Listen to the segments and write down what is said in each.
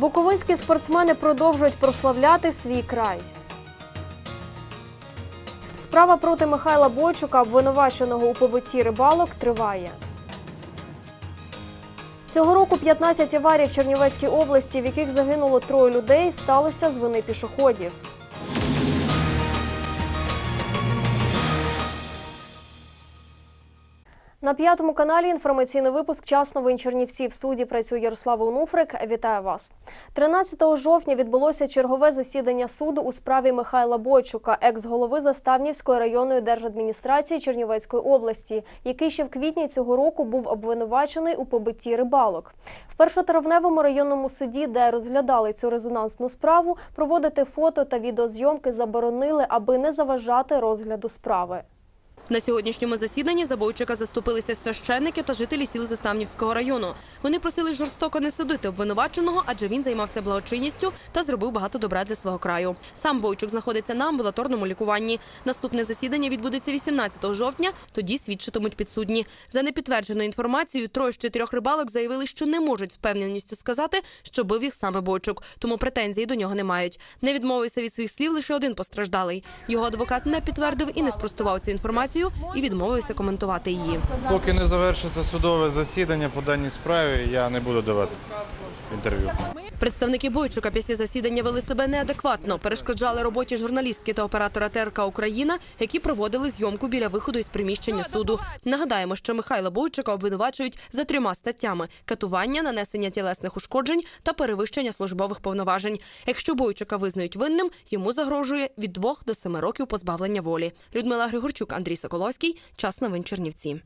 Буковинські спортсмени продовжують прославляти свій край. Справа проти Михайла Бойчука, обвинуваченого у побитті рибалок, триває. Цього року 15 аварій в Чернівецькій області, в яких загинуло троє людей, сталося з вини пішоходів. На п'ятому каналі інформаційний випуск «Час новин Чернівці». В студії працює Ярослава Онуфрик. Вітаю вас. 13 жовтня відбулося чергове засідання суду у справі Михайла Бойчука, екс-голови Заставнівської районної держадміністрації Чернівецької області, який ще в квітні цього року був обвинувачений у побитті рибалок. В першотравневому районному суді, де розглядали цю резонансну справу, проводити фото та відеозйомки заборонили, аби не заважати розгляду справи. На сьогоднішньому засіданні за Бойчука заступилися священники та жителі сіл Заставнівського району. Вони просили жорстоко не судити обвинуваченого, адже він займався благочинністю та зробив багато добра для свого краю. Сам Бойчук знаходиться на амбулаторному лікуванні. Наступне засідання відбудеться 18 жовтня. Тоді свідчитимуть підсудні. За непідтвердженою інформацією, троє з чотирьох рибалок заявили, що не можуть з певненістю сказати, що бив їх саме Бойчук, тому претензій до нього не мають. Не відмовився від своїх слів лише один постраждалий. Його адвокат не підтвердив і не спростував цю інформацію і відмовився коментувати її. Поки не завершиться судове засідання по даній справі, я не буду давати інтерв'ю. Представники Бойчука після засідання вели себе неадекватно, перешкоджали роботі журналістки та оператора ТРК Україна, які проводили зйомку біля виходу із приміщення суду. Нагадаємо, що Михайла Бойчука обвинувачують за трьома статтями: катування, нанесення тілесних ушкоджень та перевищення службових повноважень. Якщо Бойчука визнають винним, йому загрожує від двох до семи років позбавлення волі. Людмила Григорчук, Андрій Соколовський. Час новин Чернівці.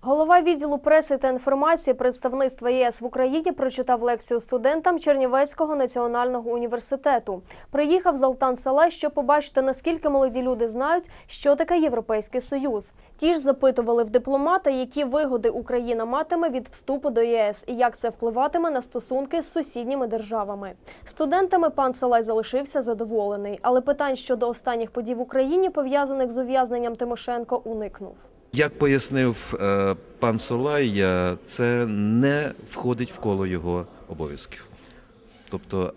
Голова відділу преси та інформації представництва ЄС в Україні прочитав лекцію студентам Чернівецького національного університету. Приїхав з Алтан Сале, щоб побачити, наскільки молоді люди знають, що таке Європейський Союз. Ті ж запитували в дипломата, які вигоди Україна матиме від вступу до ЄС і як це впливатиме на стосунки з сусідніми державами. Студентами пан Салай залишився задоволений, але питань щодо останніх подій в Україні, пов'язаних з ув'язненням Тимошенко, уникнув. Як пояснив е, пан Солай, це не входить в коло його обов'язків. Тобто,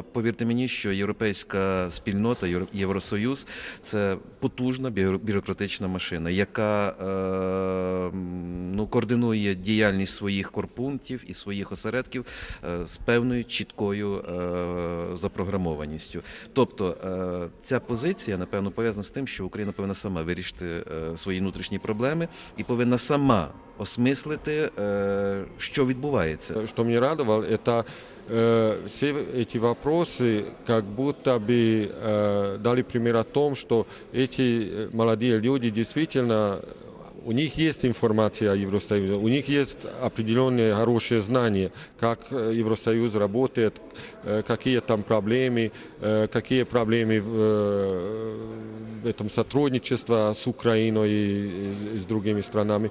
е, повірте мені, що європейська спільнота, Євросоюз це потужна бюрократична машина, яка е, ну, координує діяльність своїх корпунктів і своїх осередків е, з певною чіткою запрограмованістю. Тобто ця позиція, напевно, пов'язана з тим, що Україна повинна сама вирішити свої внутрішні проблеми і повинна сама осмислити, що відбувається. Что мне радовало, это э, все эти вопросы как будто бы э, дали пример о том, что эти э, молодые люди действительно у них есть информация о Евросоюзе, у них есть определенные хорошие знания, как э, Евросоюз работает, какие там проблемы, какие проблемы в, этом сотрудничестве с Украиной и с другими странами.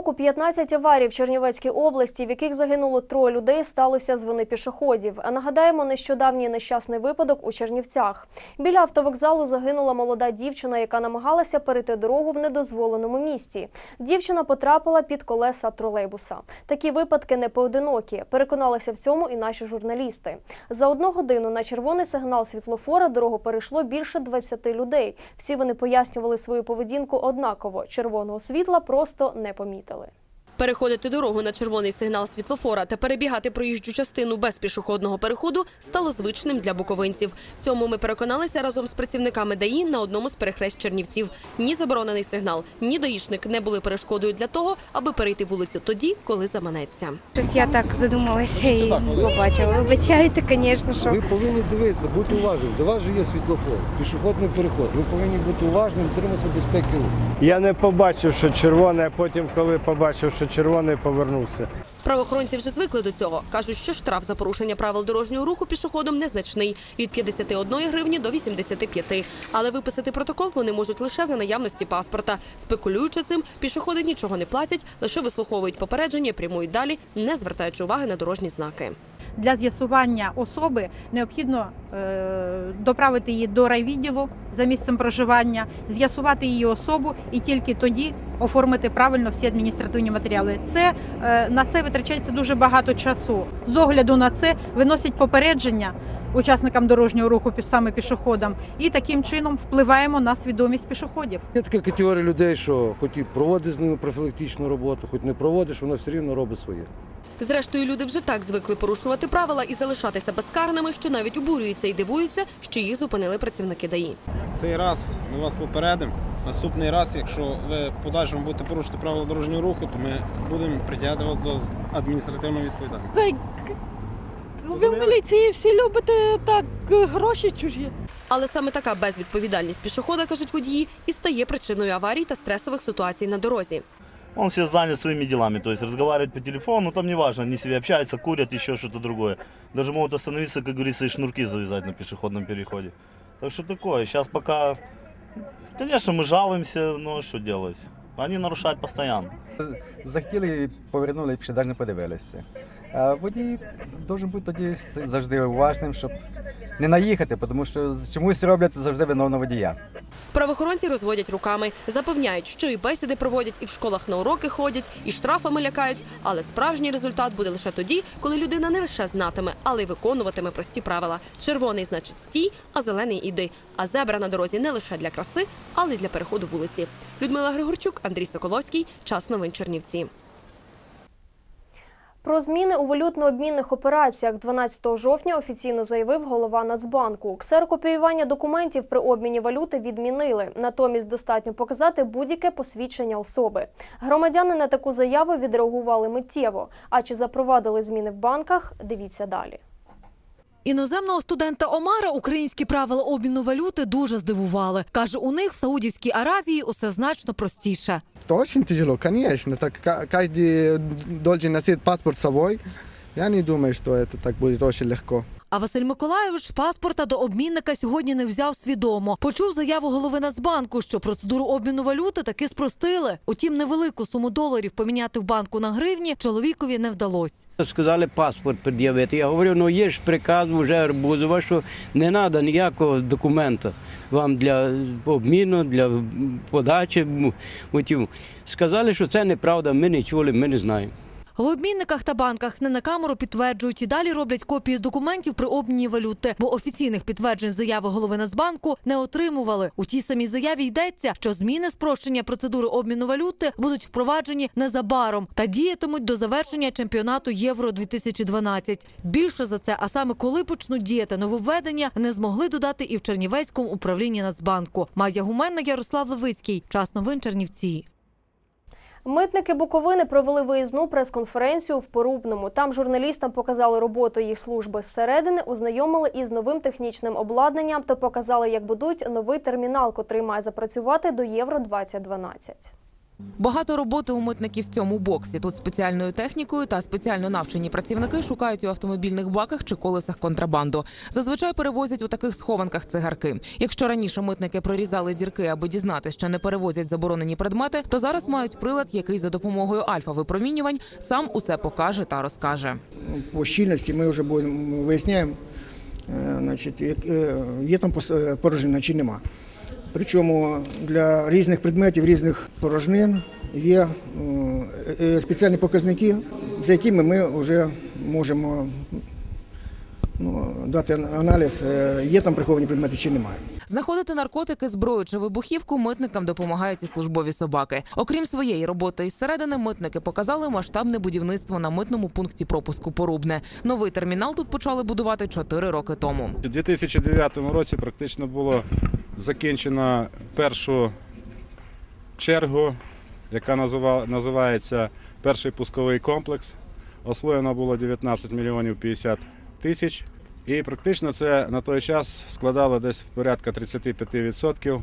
Року 15 аварій в Чернівецькій області, в яких загинуло троє людей, сталося з вини пішоходів. Нагадаємо, нещодавній нещасний випадок у Чернівцях. Біля автовокзалу загинула молода дівчина, яка намагалася перейти дорогу в недозволеному місці. Дівчина потрапила під колеса тролейбуса. Такі випадки не поодинокі. Переконалися в цьому і наші журналісти. За одну годину на червоний сигнал світлофора дорогу перейшло більше 20 людей. Всі вони пояснювали свою поведінку однаково. Червоного світла просто не помітили. витратили. Переходити дорогу на червоний сигнал світлофора та перебігати проїжджу частину без пішохідного переходу стало звичним для буковинців. В цьому ми переконалися разом з працівниками ДАІ на одному з перехрест Чернівців. Ні заборонений сигнал, ні даїшник не були перешкодою для того, аби перейти вулицю тоді, коли заманеться. Щось я так задумалася і побачила. Вибачайте, звісно, що Ви повинні дивитися, бути уважним. До вас же є світлофор, пішохідний переход. Ви повинні бути уважним, дотримуватися безпеки руху. Я не побачив, що червоне, а потім, коли побачив, що червоний, повернувся. Правоохоронці вже звикли до цього. Кажуть, що штраф за порушення правил дорожнього руху пішоходом незначний – від 51 гривні до 85. Але виписати протокол вони можуть лише за наявності паспорта. Спекулюючи цим, пішоходи нічого не платять, лише вислуховують попередження, прямують далі, не звертаючи уваги на дорожні знаки. Для з'ясування особи необхідно е, доправити її до райвідділу за місцем проживання, з'ясувати її особу і тільки тоді оформити правильно всі адміністративні матеріали. Це е, на це витрачається дуже багато часу. З огляду на це виносять попередження учасникам дорожнього руху саме пішоходам, і таким чином впливаємо на свідомість пішоходів. Є така категорія людей, що хоч і проводиш з ними профілактичну роботу, хоч не проводиш, вона все рівно робить своє. Зрештою, люди вже так звикли порушувати правила і залишатися безкарними, що навіть обурюються і дивуються, що їх зупинили працівники ДАІ. Цей раз ми вас попередимо. Наступний раз, якщо ви подальшому будете порушити правила дорожнього руху, то ми будемо притягати вас до адміністративної відповідальності. Ви в міліції всі любите так гроші чужі. Але саме така безвідповідальність пішохода, кажуть водії, і стає причиною аварій та стресових ситуацій на дорозі. Он все занят своими делами, то есть разговаривает по телефону, ну, там неважно, они себе общаются, курят, еще что-то другое. Даже могут остановиться, как говорится, и шнурки завязать на пешеходном переходе. Так что такое, сейчас пока, конечно, мы жалуемся, но что делать? Они нарушают постоянно. Захотіли повернули, і навіть не подивилися. А водій має бути тоді завжди уважним, щоб не наїхати, тому що чомусь роблять завжди виновно водія. Правоохоронці розводять руками, запевняють, що і бесіди проводять, і в школах на уроки ходять, і штрафами лякають. Але справжній результат буде лише тоді, коли людина не лише знатиме, але й виконуватиме прості правила. Червоний значить стій, а зелений іди. А зебра на дорозі не лише для краси, але й для переходу вулиці. Людмила Григорчук, Андрій Соколовський. Час новин Чернівці. Про зміни у валютно-обмінних операціях 12 жовтня офіційно заявив голова Нацбанку. Ксерокопіювання документів при обміні валюти відмінили. Натомість достатньо показати будь-яке посвідчення особи. Громадяни на таку заяву відреагували миттєво. А чи запровадили зміни в банках? Дивіться далі. Іноземного студента Омара українські правила обміну валюти дуже здивували. Каже, у них в Саудівській Аравії усе значно простіше. Это очень тяжело, конечно. Так ка- каждый должен носить паспорт с собой. Я не думаю, что это так будет очень легко. А Василь Миколайович паспорта до обмінника сьогодні не взяв свідомо. Почув заяву голови Нацбанку, що процедуру обміну валюти таки спростили. Утім, невелику суму доларів поміняти в банку на гривні чоловікові не вдалося. Сказали паспорт пред'явити. Я говорю, ну є ж приказ вже Арбузова, що не треба ніякого документа вам для обміну, для подачі. Сказали, що це неправда, ми не чули, ми не знаємо. В обмінниках та банках не на камеру підтверджують і далі роблять копії з документів при обміні валюти, бо офіційних підтверджень заяви голови Нацбанку не отримували. У тій самій заяві йдеться, що зміни спрощення процедури обміну валюти будуть впроваджені незабаром та діятимуть до завершення чемпіонату Євро 2012 Більше за це, а саме коли почнуть діяти нововведення, не змогли додати і в Чернівецькому управлінні Нацбанку. Майя Гуменна, Ярослав Левицький. Час новин Чернівці. Митники Буковини провели виїзну прес-конференцію в Порубному. Там журналістам показали роботу їх служби зсередини, ознайомили із новим технічним обладнанням та показали, як будуть новий термінал, котрий має запрацювати до Євро 2012. Багато роботи у митників в цьому боксі. Тут спеціальною технікою та спеціально навчені працівники шукають у автомобільних баках чи колесах контрабанду. Зазвичай перевозять у таких схованках цигарки. Якщо раніше митники прорізали дірки, аби дізнати, що не перевозять заборонені предмети, то зараз мають прилад, який за допомогою альфа-випромінювань сам усе покаже та розкаже. по щільності ми вже будемо виясняємо, е, значить, е, є там е, порожнина чи нема. Причому для різних предметів, різних порожнин є е, е, спеціальні показники, за якими ми вже можемо ну, дати аналіз, е, є там приховані предмети чи немає. Знаходити наркотики, зброю чи вибухівку митникам допомагають і службові собаки. Окрім своєї роботи із середини, митники показали масштабне будівництво на митному пункті пропуску Порубне. Новий термінал тут почали будувати 4 роки тому. У 2009 році практично було закінчено першу чергу, яка називається перший пусковий комплекс. Освоєно було 19 мільйонів 50 тисяч. І практично це на той час складало десь порядка 35%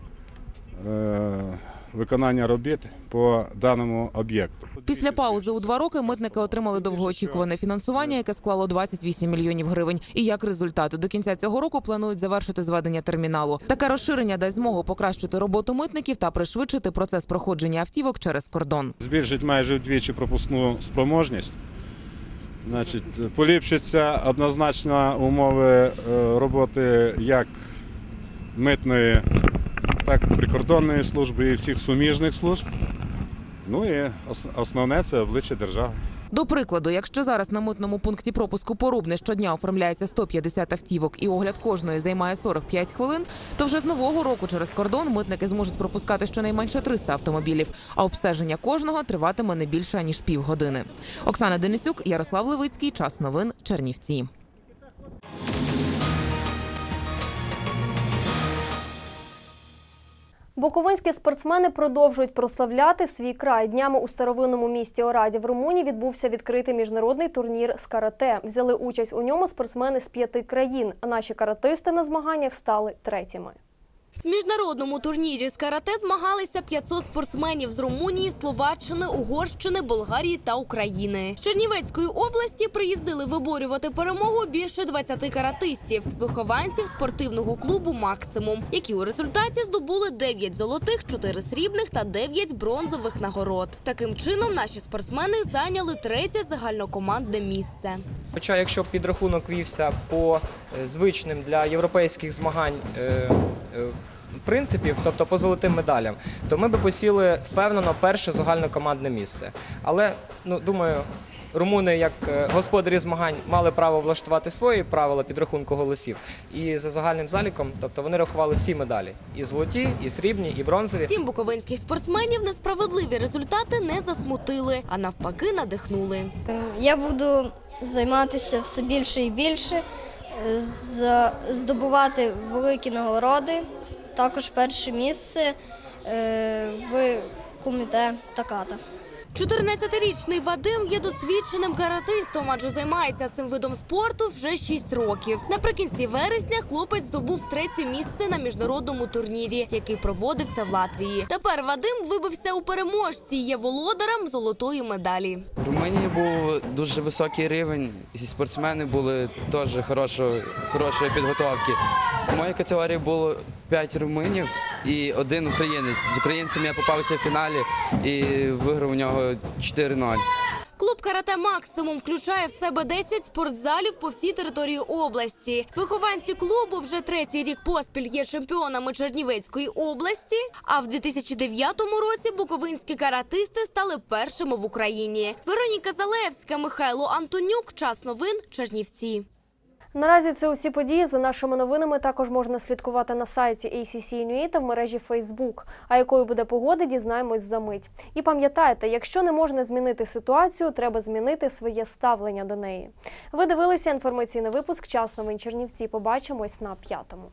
е, виконання робіт по даному об'єкту. Після паузи у два роки митники отримали довгоочікуване фінансування, яке склало 28 мільйонів гривень. І як результат, до кінця цього року планують завершити зведення терміналу. Таке розширення дасть змогу покращити роботу митників та пришвидшити процес проходження автівок через кордон. Збільшить майже вдвічі пропускну спроможність. Значить, поліпшаться однозначно умови е, роботи як митної, так і прикордонної служби і всіх суміжних служб. Ну і ос- основне це обличчя держави. До прикладу, якщо зараз на митному пункті пропуску Порубне щодня оформляється 150 автівок і огляд кожної займає 45 хвилин, то вже з нового року через кордон митники зможуть пропускати щонайменше 300 автомобілів, а обстеження кожного триватиме не більше ніж півгодини. Оксана Денисюк, Ярослав Левицький. Час новин. Чернівці. Буковинські спортсмени продовжують прославляти свій край. Днями у старовинному місті Ораді в Румунії відбувся відкритий міжнародний турнір з карате. Взяли участь у ньому спортсмени з п'яти країн. Наші каратисти на змаганнях стали третіми. В міжнародному турнірі з карате змагалися 500 спортсменів з Румунії, Словаччини, Угорщини, Болгарії та України. З Чернівецької області приїздили виборювати перемогу більше 20 каратистів, вихованців спортивного клубу Максимум, які у результаті здобули 9 золотих, 4 срібних та 9 бронзових нагород. Таким чином наші спортсмени зайняли третє загальнокомандне місце. Хоча, якщо підрахунок вівся по е, звичним для європейських змагань е, е, принципів, тобто по золотим медалям, то ми би посіли впевнено перше загальнокомандне місце. Але ну думаю, румуни, як е, господарі змагань, мали право влаштувати свої правила підрахунку голосів. І за загальним заліком, тобто вони рахували всі медалі: і золоті, і срібні, і бронзові. Втім, буковинських спортсменів несправедливі результати не засмутили, а навпаки надихнули. Я буду займатися все більше і більше, е, з- здобувати великі нагороди, також перше місце е, в куміте Таката. 14-річний Вадим є досвідченим каратистом, адже займається цим видом спорту вже 6 років. Наприкінці вересня хлопець здобув третє місце на міжнародному турнірі, який проводився в Латвії. Тепер Вадим вибився у переможці. і Є володарем золотої медалі. В Румунії був дуже високий рівень, і спортсмени були теж хорошої, хорошої підготовки. У моїй категорії було 5 румунів і один українець. З українцем я попався в фіналі і виграв у нього 4-0. Клуб карате Максимум включає в себе 10 спортзалів по всій території області. Вихованці клубу вже третій рік поспіль є чемпіонами Чернівецької області. А в 2009 році буковинські каратисти стали першими в Україні. Вероніка Залевська, Михайло Антонюк. Час новин Чернівці. Наразі це усі події. За нашими новинами також можна слідкувати на сайті ACC.UA та в мережі Facebook. А якою буде погода, дізнаємось за мить. І пам'ятайте, якщо не можна змінити ситуацію, треба змінити своє ставлення до неї. Ви дивилися інформаційний випуск «Час новин Чернівці. Побачимось на п'ятому.